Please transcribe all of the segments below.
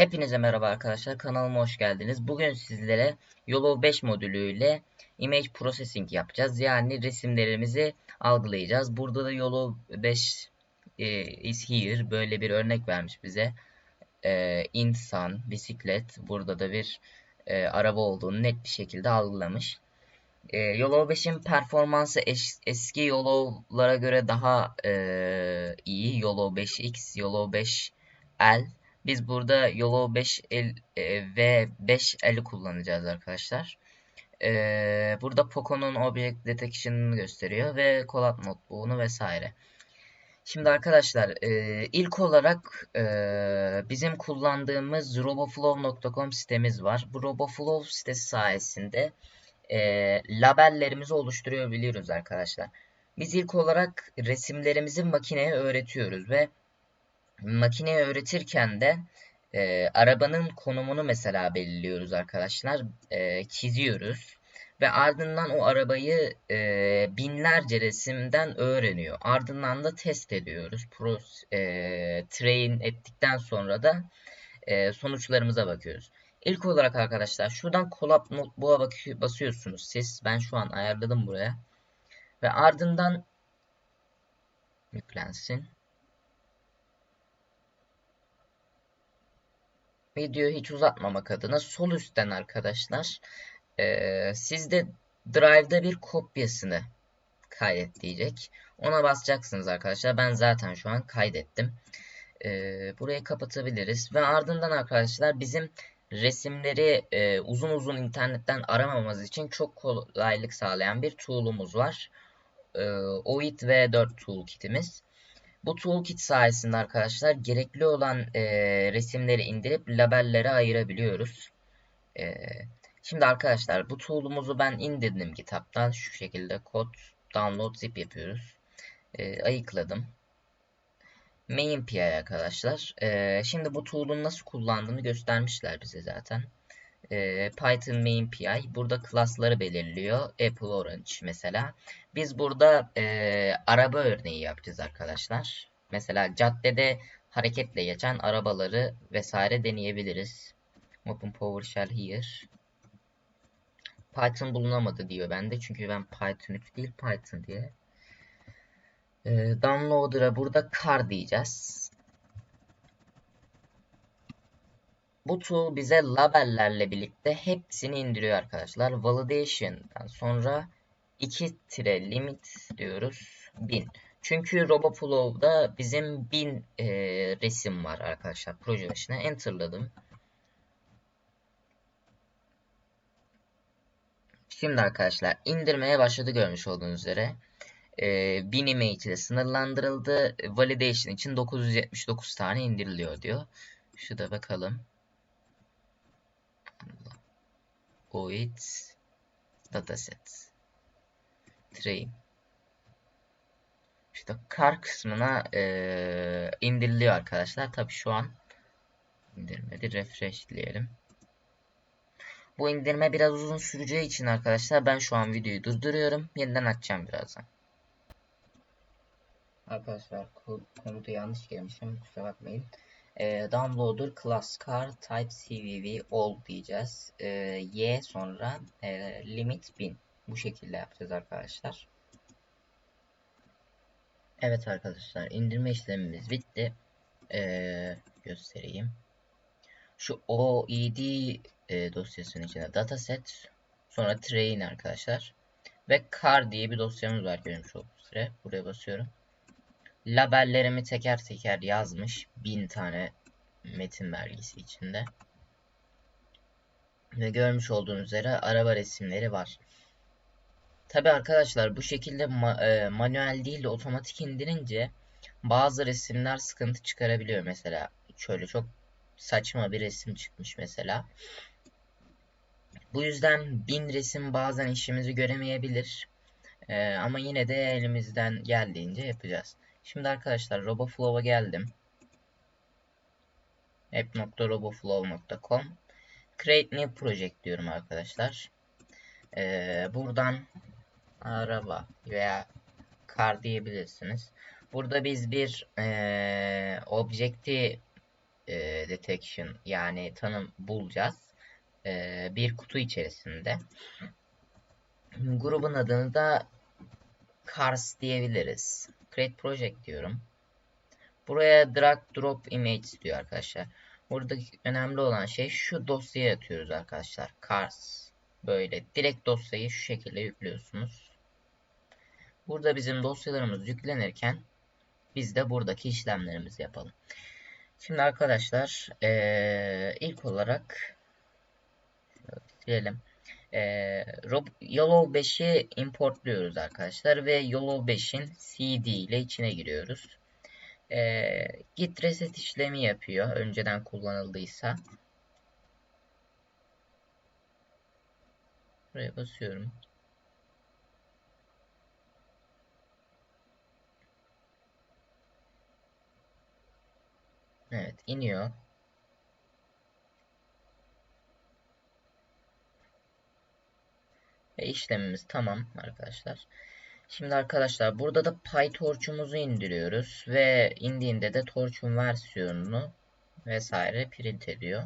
Hepinize merhaba arkadaşlar. Kanalıma hoş geldiniz. Bugün sizlere YOLO 5 modülüyle image processing yapacağız. Yani resimlerimizi algılayacağız. Burada da YOLO 5 e, is here böyle bir örnek vermiş bize. E, insan, bisiklet, burada da bir e, araba olduğunu net bir şekilde algılamış. E, YOLO 5'in performansı es eski YOLO'lara göre daha e, iyi. YOLO 5X, YOLO 5L biz burada YOLO 5L e, ve 5L'i kullanacağız arkadaşlar. E, burada Poco'nun Object Detection'ını gösteriyor ve Colab Notebook'unu vesaire. Şimdi arkadaşlar e, ilk olarak e, bizim kullandığımız roboflow.com sitemiz var. Bu roboflow sitesi sayesinde e, labellerimizi oluşturuyor biliyoruz arkadaşlar. Biz ilk olarak resimlerimizi makineye öğretiyoruz ve makineye öğretirken de e, arabanın konumunu mesela belirliyoruz arkadaşlar. E, çiziyoruz. Ve ardından o arabayı e, binlerce resimden öğreniyor. Ardından da test ediyoruz. Pro, e, train ettikten sonra da e, sonuçlarımıza bakıyoruz. İlk olarak arkadaşlar şuradan Colab Notebook'a basıyorsunuz siz. Ben şu an ayarladım buraya. Ve ardından yüklensin. Videoyu hiç uzatmamak adına sol üstten arkadaşlar e, sizde Drive'da bir kopyasını kaydet diyecek. Ona basacaksınız arkadaşlar. Ben zaten şu an kaydettim. E, burayı kapatabiliriz. Ve ardından arkadaşlar bizim resimleri e, uzun uzun internetten aramamamız için çok kolaylık sağlayan bir tool'umuz var. E, OIT V4 toolkitimiz. Bu toolkit sayesinde arkadaşlar gerekli olan e, resimleri indirip labellere ayırabiliyoruz. E, şimdi arkadaşlar bu tool'umuzu ben indirdim kitaptan. Şu şekilde kod download zip yapıyoruz. E, ayıkladım. Main PI arkadaşlar. E, şimdi bu tool'un nasıl kullandığını göstermişler bize zaten. E, Python main PI burada klasları belirliyor. Apple Orange mesela. Biz burada e, araba örneği yapacağız arkadaşlar. Mesela caddede hareketle geçen arabaları vesaire deneyebiliriz. Open PowerShell here. Python bulunamadı diyor bende. Çünkü ben Python 3 değil Python diye. E, downloader'a burada car diyeceğiz. Bu tool bize labellerle birlikte hepsini indiriyor arkadaşlar. Validation'dan sonra 2 tire limit diyoruz 1000. Çünkü RoboFlow'da bizim 1000 e, resim var arkadaşlar proje başına. Enter'ladım. Şimdi arkadaşlar indirmeye başladı görmüş olduğunuz üzere. E, 1000 image ile sınırlandırıldı. Validation için 979 tane indiriliyor diyor. Şurada bakalım. OIT dataset train işte kar kısmına e, indiriliyor arkadaşlar. Tabi şu an indirmedi. Refresh diyelim. Bu indirme biraz uzun süreceği için arkadaşlar ben şu an videoyu durduruyorum. Yeniden açacağım birazdan. Arkadaşlar komutu yanlış girmişim. Kusura bakmayın. E, downloader class car type cvv all diyeceğiz. E, y sonra e, limit 1000. Bu şekilde yapacağız arkadaşlar. Evet arkadaşlar indirme işlemimiz bitti. Ee, göstereyim. Şu OED e, dosyasının içinde dataset sonra train arkadaşlar ve car diye bir dosyamız var görmüş olduğunuz üzere. Buraya basıyorum. Labellerimi teker teker yazmış. bin tane metin belgesi içinde. Ve görmüş olduğunuz üzere araba resimleri var. Tabi arkadaşlar bu şekilde ma e, manuel değil de otomatik indirince bazı resimler sıkıntı çıkarabiliyor mesela. Şöyle çok saçma bir resim çıkmış mesela. Bu yüzden bin resim bazen işimizi göremeyebilir. E, ama yine de elimizden geldiğince yapacağız. Şimdi arkadaşlar RoboFlow'a geldim. app.roboflow.com Create New Project diyorum arkadaşlar. Ee, buradan araba veya kar diyebilirsiniz. Burada biz bir e, objekti e, detection yani tanım bulacağız. E, bir kutu içerisinde. Grubun adını da Cars diyebiliriz. Create Project diyorum. Buraya drag drop image diyor arkadaşlar. Buradaki önemli olan şey şu dosyaya atıyoruz arkadaşlar. Cars. Böyle direkt dosyayı şu şekilde yüklüyorsunuz. Burada bizim dosyalarımız yüklenirken biz de buradaki işlemlerimizi yapalım. Şimdi arkadaşlar ee, ilk olarak bitirelim. E, Yellow 5'i importluyoruz arkadaşlar ve Yellow 5'in CD ile içine giriyoruz. E, git reset işlemi yapıyor önceden kullanıldıysa. Buraya basıyorum. Evet iniyor. Ve işlemimiz tamam arkadaşlar. Şimdi arkadaşlar burada da PyTorch'umuzu indiriyoruz ve indiğinde de Torch'un versiyonunu vesaire print ediyor.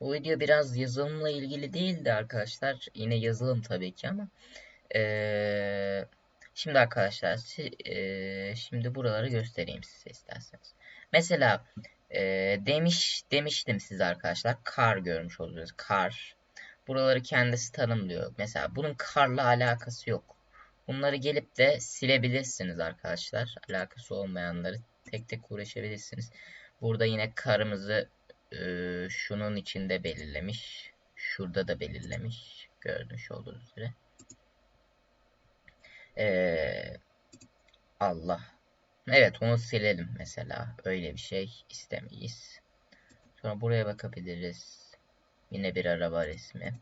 Bu video biraz yazılımla ilgili değildi arkadaşlar. Yine yazılım tabii ki ama ee, şimdi arkadaşlar ee, şimdi buraları göstereyim size isterseniz. Mesela e, demiş demiştim size arkadaşlar. Kar görmüş olacağız. Kar. Buraları kendisi tanımlıyor. Mesela bunun karla alakası yok. Bunları gelip de silebilirsiniz arkadaşlar. Alakası olmayanları tek tek uğraşabilirsiniz. Burada yine karımızı e, şunun içinde belirlemiş. Şurada da belirlemiş. Görmüş olduğunuz üzere. Ee, Allah Evet onu silelim mesela. Öyle bir şey istemeyiz. Sonra buraya bakabiliriz. Yine bir araba resmi.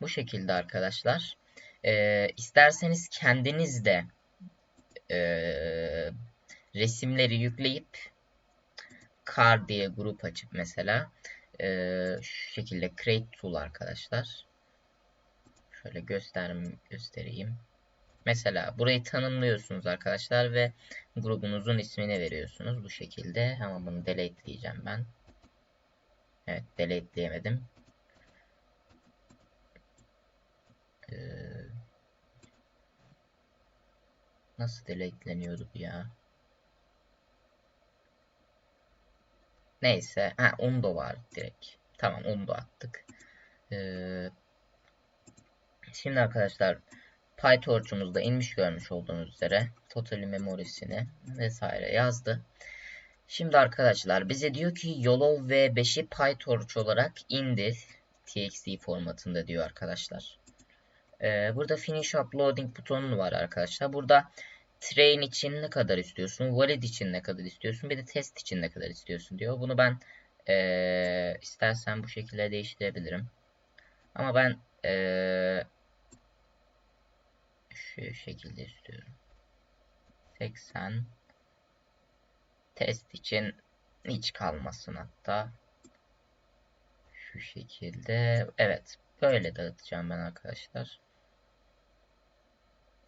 Bu şekilde arkadaşlar. Ee, isterseniz kendiniz de e, resimleri yükleyip car diye grup açıp mesela e, şu şekilde create tool arkadaşlar. Şöyle göster göstereyim. Mesela burayı tanımlıyorsunuz arkadaşlar ve grubunuzun ismini veriyorsunuz bu şekilde. Ama bunu deleteleyeceğim ben. Evet deleteleyemedim. Ee, nasıl deleteleniyordu bu ya? Neyse. Ha undo var direkt. Tamam undo attık. Ee, şimdi arkadaşlar PyTorch'umuzda inmiş görmüş olduğunuz üzere totally memorisini vesaire yazdı. Şimdi arkadaşlar bize diyor ki YOLOV V5'i PyTorch olarak indir txt formatında diyor arkadaşlar. Ee, burada finish uploading butonu var arkadaşlar. Burada train için ne kadar istiyorsun, valid için ne kadar istiyorsun, bir de test için ne kadar istiyorsun diyor. Bunu ben ee, istersen bu şekilde değiştirebilirim. Ama ben ee, şu şekilde istiyorum. 80 test için hiç kalmasın hatta. Şu şekilde. Evet. Böyle dağıtacağım ben arkadaşlar.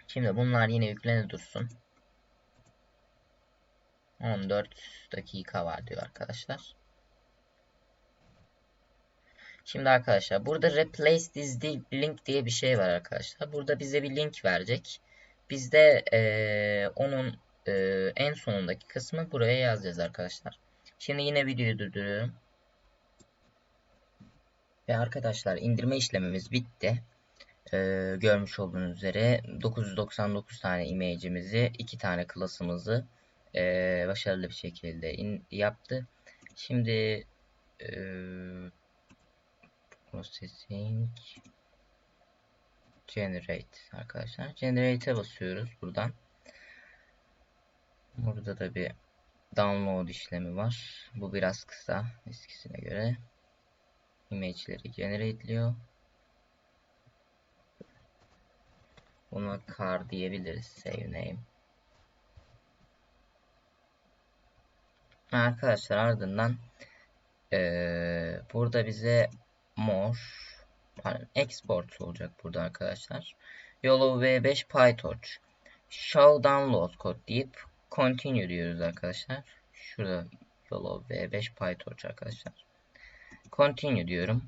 Şimdi bunlar yine yükleni dursun. 14 dakika var diyor arkadaşlar. Şimdi arkadaşlar burada replace this link diye bir şey var arkadaşlar. Burada bize bir link verecek. Biz de e, onun e, en sonundaki kısmı buraya yazacağız arkadaşlar. Şimdi yine videoyu durduruyorum. Ve arkadaşlar indirme işlemimiz bitti. Ee, görmüş olduğunuz üzere 999 tane image'imizi, 2 tane klasımızı e, başarılı bir şekilde in, yaptı. Şimdi e, processing generate arkadaşlar. Generate'e basıyoruz buradan. Burada da bir download işlemi var. Bu biraz kısa eskisine göre. Image'leri generate'liyor. Buna car diyebiliriz. Save name. Arkadaşlar ardından ee, burada bize more pardon, export olacak burada arkadaşlar. YOLO V5 PyTorch show download code deyip continue diyoruz arkadaşlar. Şurada YOLO V5 PyTorch arkadaşlar. Continue diyorum.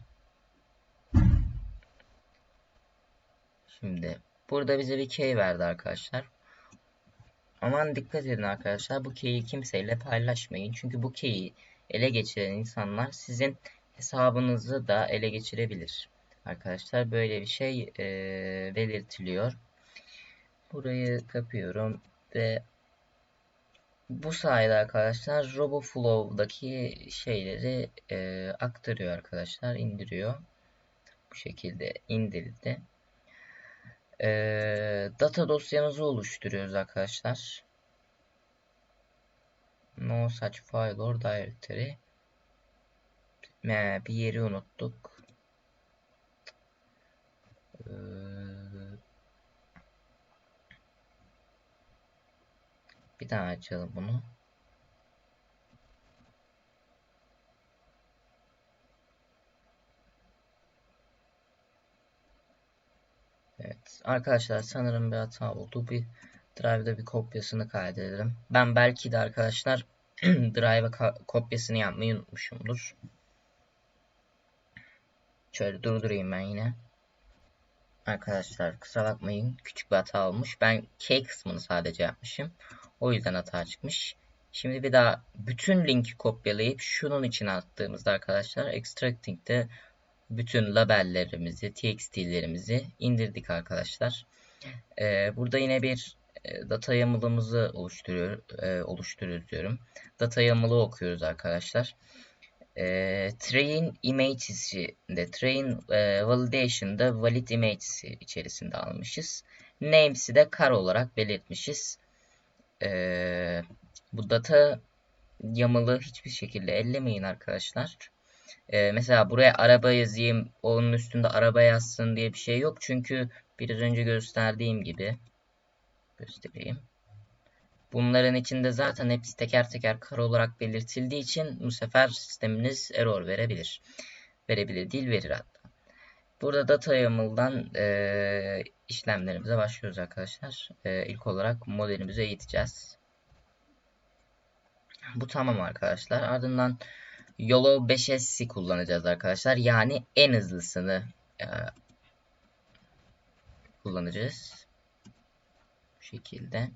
Şimdi burada bize bir key verdi arkadaşlar. Aman dikkat edin arkadaşlar bu key'i kimseyle paylaşmayın. Çünkü bu key'i ele geçiren insanlar sizin hesabınızı da ele geçirebilir. Arkadaşlar böyle bir şey e, belirtiliyor. Burayı kapıyorum ve bu sayede arkadaşlar RoboFlow'daki şeyleri e, aktarıyor arkadaşlar, indiriyor. Bu şekilde indirildi. E, data dosyamızı oluşturuyoruz arkadaşlar. No such file or directory. Bir yeri unuttuk. Ee, bir daha açalım bunu. Evet arkadaşlar sanırım bir hata oldu. Bir Drive'da bir kopyasını kaydedelim. Ben belki de arkadaşlar Drive'a kopyasını yapmayı unutmuşumdur. Şöyle durdurayım ben yine. Arkadaşlar kusura bakmayın küçük bir hata olmuş. Ben K kısmını sadece yapmışım. O yüzden hata çıkmış. Şimdi bir daha bütün linki kopyalayıp şunun için attığımızda arkadaşlar extracting'de bütün labellerimizi, txt'lerimizi indirdik arkadaşlar. Ee, burada yine bir e, data yamılımızı oluşturuyor, e, oluşturuyoruz diyorum. Data yamılı okuyoruz arkadaşlar. E, train images'inde train e, validation'da valid images'i içerisinde almışız. Names'i de kar olarak belirtmişiz. E, bu data yamalı hiçbir şekilde ellemeyin arkadaşlar. E, mesela buraya araba yazayım, onun üstünde araba yazsın diye bir şey yok. Çünkü biraz önce gösterdiğim gibi göstereyim. Bunların içinde zaten hepsi teker teker kare olarak belirtildiği için bu sefer sisteminiz error verebilir. Verebilir değil verir hatta. Burada data YAML'dan e, işlemlerimize başlıyoruz arkadaşlar. E, ilk olarak modelimizi eğiteceğiz. Bu tamam arkadaşlar. Ardından YOLO 5S'i kullanacağız arkadaşlar. Yani en hızlısını e, kullanacağız. Bu şekilde.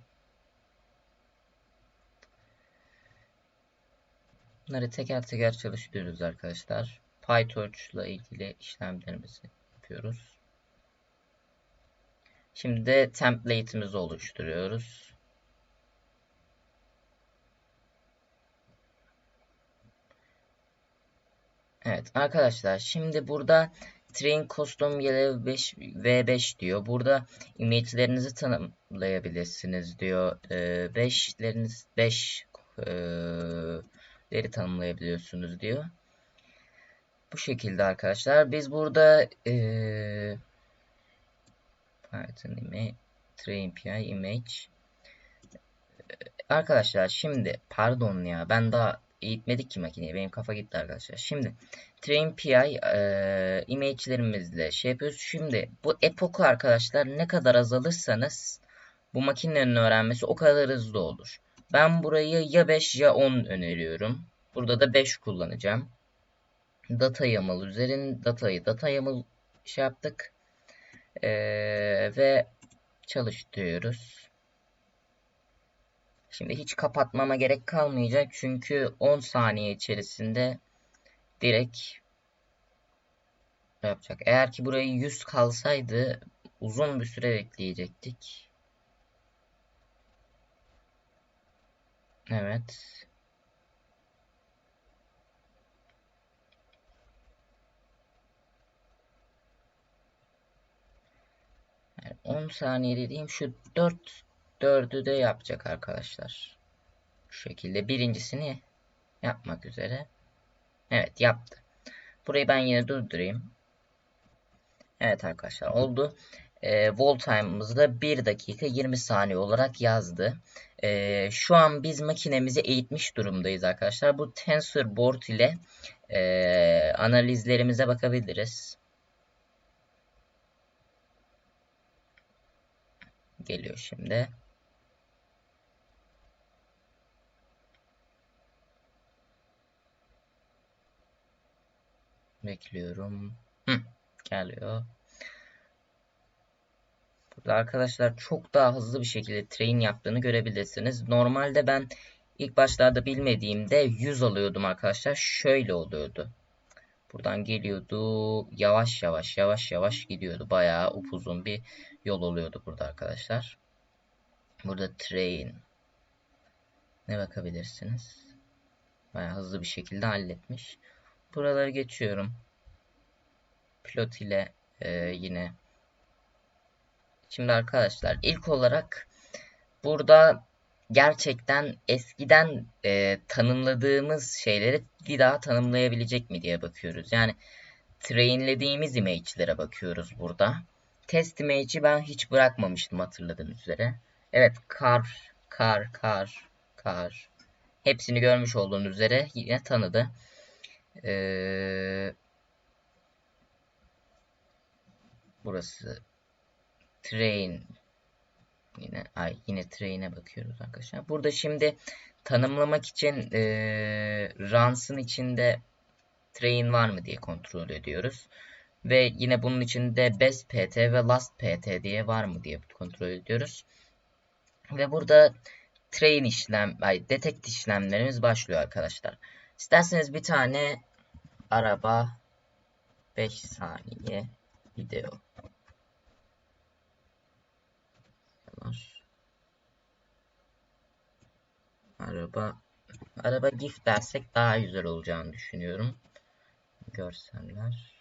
Bunları teker teker çalıştırıyoruz arkadaşlar. PyTorch ile ilgili işlemlerimizi yapıyoruz. Şimdi de template'imizi oluşturuyoruz. Evet arkadaşlar şimdi burada Train Custom V5, V5 diyor. Burada image'lerinizi tanımlayabilirsiniz diyor. 5'leriniz ee, 5 veri tanımlayabiliyorsunuz diyor. Bu şekilde arkadaşlar. Biz burada ee, Python image, train API image Arkadaşlar şimdi pardon ya ben daha eğitmedik ki makineyi. Benim kafa gitti arkadaşlar. Şimdi train PI e, image'lerimizle şey yapıyoruz. Şimdi bu epoku arkadaşlar ne kadar azalırsanız bu makinenin öğrenmesi o kadar hızlı olur. Ben burayı ya 5 ya 10 öneriyorum. Burada da 5 kullanacağım. Data YAML üzerin datayı data YAML şey yaptık. Ee, ve çalıştırıyoruz. Şimdi hiç kapatmama gerek kalmayacak. Çünkü 10 saniye içerisinde direkt yapacak. Eğer ki burayı 100 kalsaydı uzun bir süre bekleyecektik. Evet. Yani 10 saniye dediğim şu 4 4'ü de yapacak arkadaşlar. Şu şekilde birincisini yapmak üzere. Evet yaptı. Burayı ben yine durdurayım. Evet arkadaşlar oldu e, wall time'ımızı da 1 dakika 20 saniye olarak yazdı. E, şu an biz makinemizi eğitmiş durumdayız arkadaşlar. Bu tensor board ile e, analizlerimize bakabiliriz. Geliyor şimdi. Bekliyorum. Hı, geliyor. Arkadaşlar çok daha hızlı bir şekilde train yaptığını görebilirsiniz. Normalde ben ilk başlarda bilmediğimde 100 alıyordum arkadaşlar. Şöyle oluyordu. Buradan geliyordu. Yavaş yavaş yavaş yavaş gidiyordu. Bayağı upuzun bir yol oluyordu burada arkadaşlar. Burada train. Ne bakabilirsiniz? Bayağı hızlı bir şekilde halletmiş. Buraları geçiyorum. Pilot ile e, yine. Şimdi arkadaşlar ilk olarak burada gerçekten eskiden e, tanımladığımız şeyleri bir daha tanımlayabilecek mi diye bakıyoruz. Yani trainlediğimiz image'lere bakıyoruz burada. Test image'i ben hiç bırakmamıştım hatırladığınız üzere. Evet kar, kar, kar, kar. Hepsini görmüş olduğunuz üzere yine tanıdı. Ee, burası train Yine ay yine train'e bakıyoruz arkadaşlar. Burada şimdi tanımlamak için e, runs'ın içinde train var mı diye kontrol ediyoruz. Ve yine bunun içinde best pt ve last pt diye var mı diye kontrol ediyoruz. Ve burada train işlem, ay detect işlemlerimiz başlıyor arkadaşlar. İsterseniz bir tane araba 5 saniye video var. Araba araba gif dersek daha güzel olacağını düşünüyorum. Görseller.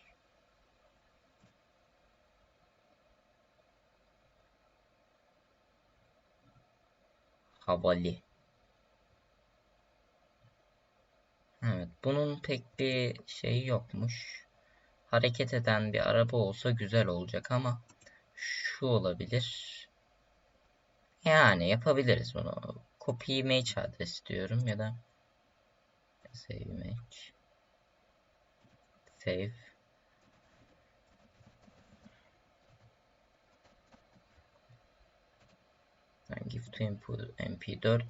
Havali. Evet, bunun pek bir şeyi yokmuş. Hareket eden bir araba olsa güzel olacak ama şu olabilir. Yani yapabiliriz bunu. Copy image adres diyorum ya da save image. Save. Give to input mp4.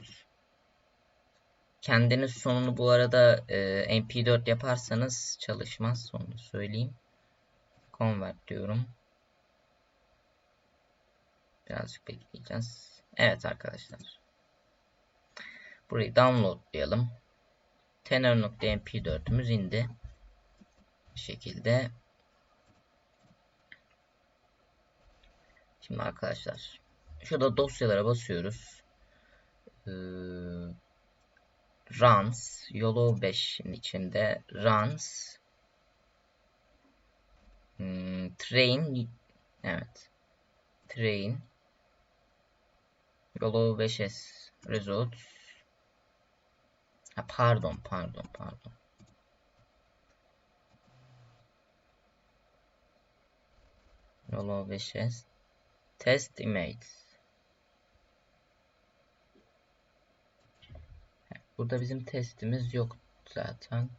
Kendiniz sonunu bu arada e, mp4 yaparsanız çalışmaz. Onu söyleyeyim. Convert diyorum. Birazcık bekleyeceğiz. Evet arkadaşlar. Burayı downloadlayalım. Tenor.mp4'ümüz indi. Bu şekilde. Şimdi arkadaşlar. Şurada dosyalara basıyoruz. Ee, runs. Yolo 5'in içinde runs. Hmm, train. Evet. Train. Yolo 5S Result. Ha, pardon pardon pardon. Yolo 5S Test Image. Burada bizim testimiz yok zaten.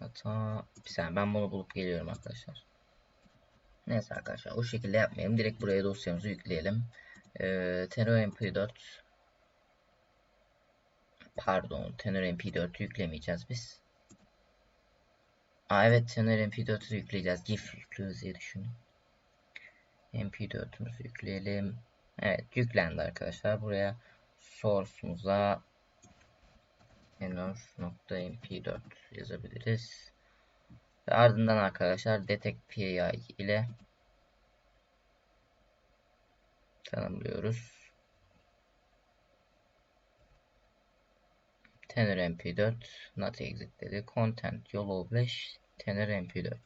Hatta bir saniye ben bunu bulup geliyorum arkadaşlar. Neyse arkadaşlar o şekilde yapmayalım. Direkt buraya dosyamızı yükleyelim. Ee, Tenor MP4 Pardon Tenor MP4'ü yüklemeyeceğiz biz. Aa evet Tenor MP4'ü yükleyeceğiz. GIF yüklüyoruz diye düşünün. MP4'ümüzü yükleyelim. Evet yüklendi arkadaşlar. Buraya source'umuza tenor.mp4 yazabiliriz. Ve ardından arkadaşlar detect PI ile tanımlıyoruz. Tenor mp4 not exit dedi. Content yol 5 tenor mp4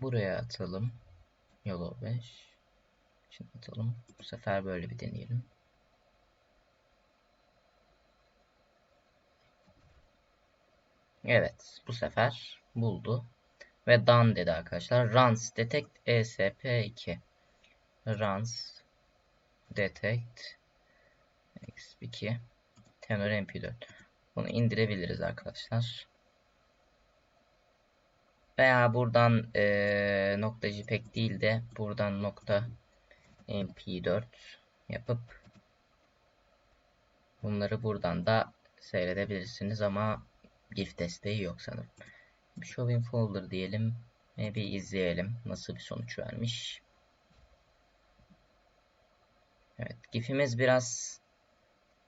Buraya atalım. Yol 5 Şimdi atalım. Bu sefer böyle bir deneyelim. Evet. Bu sefer buldu. Ve done dedi arkadaşlar. Runs detect ESP2. Runs detect x2 tenor mp4. Bunu indirebiliriz arkadaşlar. Veya buradan e, nokta jpeg değil de buradan nokta mp4 yapıp Bunları buradan da seyredebilirsiniz ama GIF desteği yok sanırım. Show in folder diyelim ve bir izleyelim nasıl bir sonuç vermiş. Evet, GIF'imiz biraz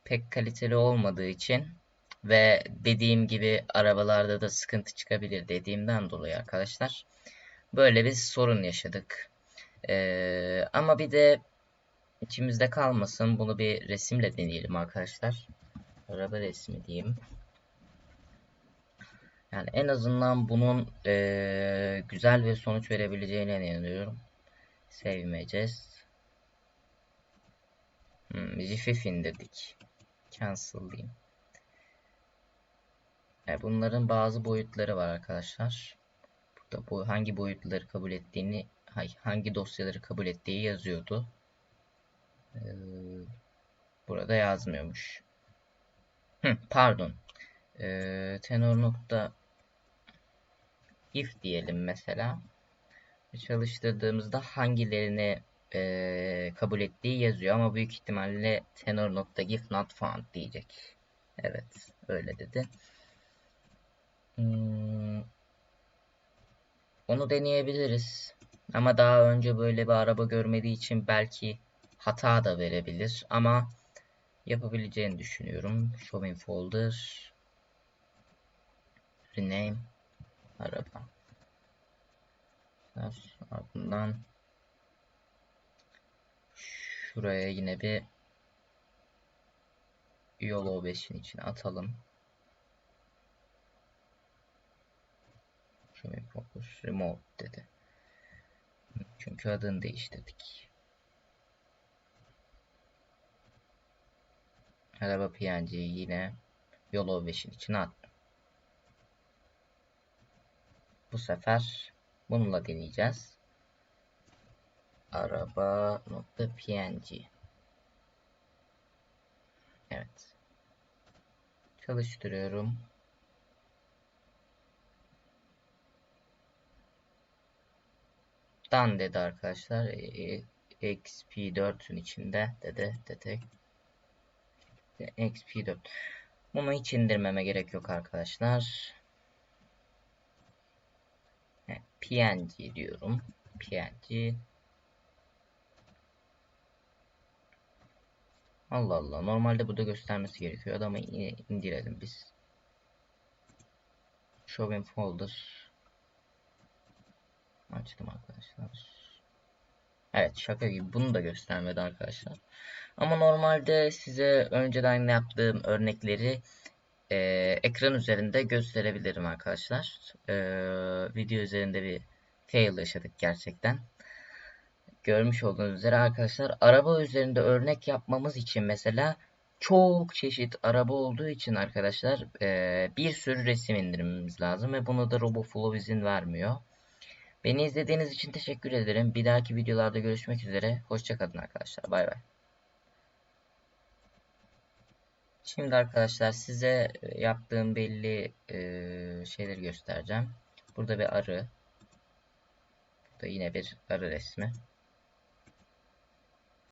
pek kaliteli olmadığı için ve dediğim gibi arabalarda da sıkıntı çıkabilir dediğimden dolayı arkadaşlar böyle bir sorun yaşadık. Ee, ama bir de içimizde kalmasın bunu bir resimle deneyelim arkadaşlar. Araba resmi diyeyim. Yani en azından bunun e, güzel bir sonuç verebileceğine inanıyorum. Sevmeyeceğiz. Hmm, GIF indirdik. Cancel diyeyim. Yani bunların bazı boyutları var arkadaşlar. Burada bu hangi boyutları kabul ettiğini, hangi dosyaları kabul ettiği yazıyordu. Ee, burada yazmıyormuş. Hı, pardon. Ee, tenor nokta if diyelim mesela. Çalıştırdığımızda hangilerini e, kabul ettiği yazıyor ama büyük ihtimalle tenor nokta gif not found diyecek. Evet öyle dedi. Hmm, onu deneyebiliriz. Ama daha önce böyle bir araba görmediği için belki hata da verebilir. Ama yapabileceğini düşünüyorum. Show in folder. Rename. Araba. Ardından şuraya yine bir YOLO 5'in içine atalım. Şöyle focus remote dedi. Çünkü adını değiştirdik. Araba PNG'yi yine YOLO 5'in içine attım. Bu sefer bununla deneyeceğiz. Araba nokta PNG. Evet. Çalıştırıyorum. Dan dedi arkadaşlar. E, XP4'ün içinde dedi dedi. XP4. Bunu hiç indirmeme gerek yok arkadaşlar. PNG diyorum. PNG. Allah Allah. Normalde burada göstermesi gerekiyor. Adamı indirelim biz. Show in folder. Açtım arkadaşlar. Evet şaka gibi bunu da göstermedi arkadaşlar. Ama normalde size önceden yaptığım örnekleri e, ekran üzerinde gösterebilirim arkadaşlar. E, video üzerinde bir fail yaşadık gerçekten. Görmüş olduğunuz üzere arkadaşlar araba üzerinde örnek yapmamız için mesela çok çeşit araba olduğu için arkadaşlar e, bir sürü resim indirmemiz lazım ve bunu da RoboFlow izin vermiyor. Beni izlediğiniz için teşekkür ederim. Bir dahaki videolarda görüşmek üzere. Hoşçakalın arkadaşlar. Bay bay. Şimdi arkadaşlar size e, yaptığım belli e, şeyleri göstereceğim. Burada bir arı. Burada yine bir arı resmi.